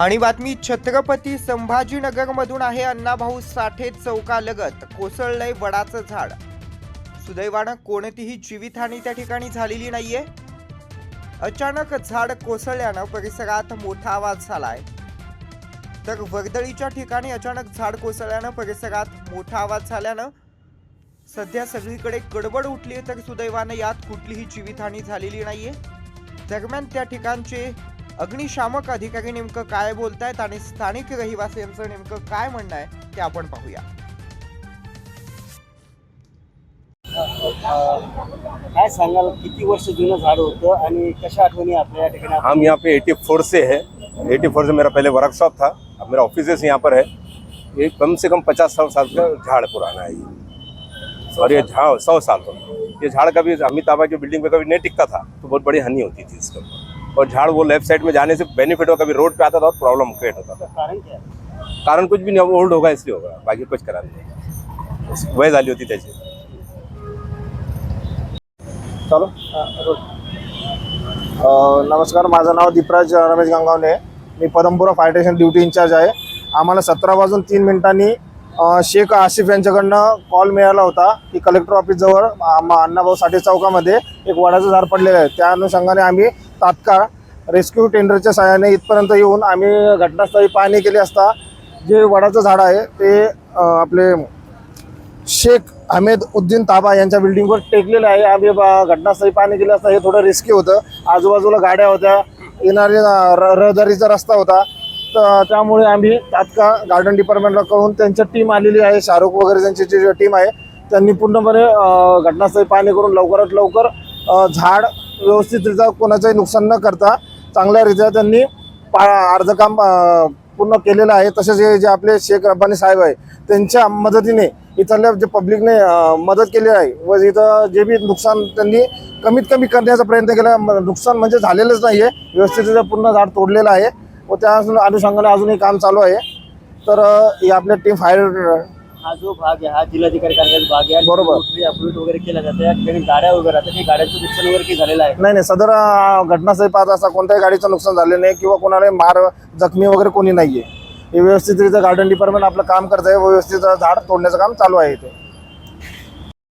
आणि बातमी छत्रपती संभाजीनगरमधून आहे अण्णाभाऊ साठे चौकालगत कोसळलंय वडाचं झाड. सुदैवानं कोणतीही जीवितहानी त्या ठिकाणी झालेली नाहीये. अचानक झाड कोसळल्यानं परिसरात मोठा आवाज झालाय. तर वर्दळीच्या ठिकाणी अचानक झाड कोसळल्यानं परिसरात मोठा आवाज झाल्यानं सध्या सगळीकडे गडबड उठली तर सुदैवानं यात कुठलीही जीवितहानी झालेली नाहीये. दरम्यान त्या ठिकाणचे अग्निशामक अधिकारी नेमकं काय बोलतायत आणि स्थानिक रहिवासियांचं नेमकं काय म्हणणं आहे ते आपण पाहूया. काय सांगाल किती वर्ष जुनं झाड होतं आणि कशा आठवणी आपल्या या ठिकाणी? हम यहाँ पे 84 से है. 84 से मेरा पहले वर्कशॉप था. अब मेरा ऑफिस यहाँ पर है. ये कम से कम 50 साल साल का झाड़ पुराना है ये। और ये झाड़ सौ साल का ये झाड़ कभी अमिताभा की बिल्डिंग पे कभी नहीं टिकता था तो बहुत बड़ी हानि होती थी इसके ऊपर। और झाड़ वो लेफ्ट साइड में जाने से बेनिफिट हो कभी रोड पे आता था और प्रॉब्लम क्रिएट होता था। कारण काय? कारण कुछ भी नहीं ओल्ड होगा इसलिए होगा बाकी कुछ करा नाही। वय झाली होती त्याची चालू। नमस्कार माझं नाव दीपराज रमेश गंगावणे मी Padampura fire station duty incharge आहे. आम्हाला सतरा वाजून तीन मिनिटांनी शेख आसिफ यांच्याकडनं कॉल मिळाला होता की कलेक्टर ऑफिसजवळ अण्णाभाऊ साठे चौकामध्ये एक वडाचं झाड पडलेलं आहे. त्या अनुषंगाने आम्ही तात्काळ रेस्क्यू टेंडरच्या सहाय्याने इथपर्यंत येऊन आम्ही घटनास्थळी पाहणी केली असता जे वडाचं झाड आहे ते आपले शेख अहमेद उद्दीन ताबा यांच्या बिल्डिंगवर टेकलेलं आहे. आम्ही बा- घटनास्थळी पाहणी केली असता हे थोडं रिस्की होतं. आजूबाजूला गाड्या होत्या येणारे र- रहदारीचा रस्ता होता. तर त्यामुळे आम्ही तात्काळ गार्डन डिपार्टमेंटला कळून त्यांच्या टीम आलेली आहे. शाहरुख वगैरे त्यांची जी टीम आहे त्यांनी पूर्णपणे घटनास्थळी पाहणी करून लवकरात लवकर झाड व्यवस्थितरित्या कोणाचंही नुकसान न करता चांगल्यारित्या त्यांनी पा अर्ज काम पूर्ण केलेलं आहे. तसेच हे जे आपले शेख रब्बानी साहेब आहे त्यांच्या मदतीने इथल्या जे पब्लिकने मदत केली आहे व इथं जे बी नुकसान त्यांनी कमीत कमी करण्याचा प्रयत्न केला. म- नुकसान म्हणजे झालेलंच नाही आहे व्यवस्थितरित्या पूर्ण झाड तोडलेलं आहे व त्या अनुषंगाने अजूनही काम चालू आहे. तर अं, ही आपल्या टीम फायर हा जो भाग आहे हा जिल्हाधिकारी कार्यालयाचा भाग आहे. बरोबर. अप्रोच वगैरे केला जातं या ठिकाणी गाड्या वगैरे राहतात. हे गाड्यांचं नुकसान वगैरे काही झालेलं आहे? नाही नाही. सदर अं, घटनास्थळी पाहत असता कोणत्याही गाडीचं नुकसान झालेलं नाही किंवा कोणाला मार जखमी वगैरे कोणी नाही आहे हे व्यवस्थितरित्या गार्डन डिपार्टमेंट आपलं काम करत आहे. व्यवस्थित झाड तोडण्याचं काम चालू आहे इथे.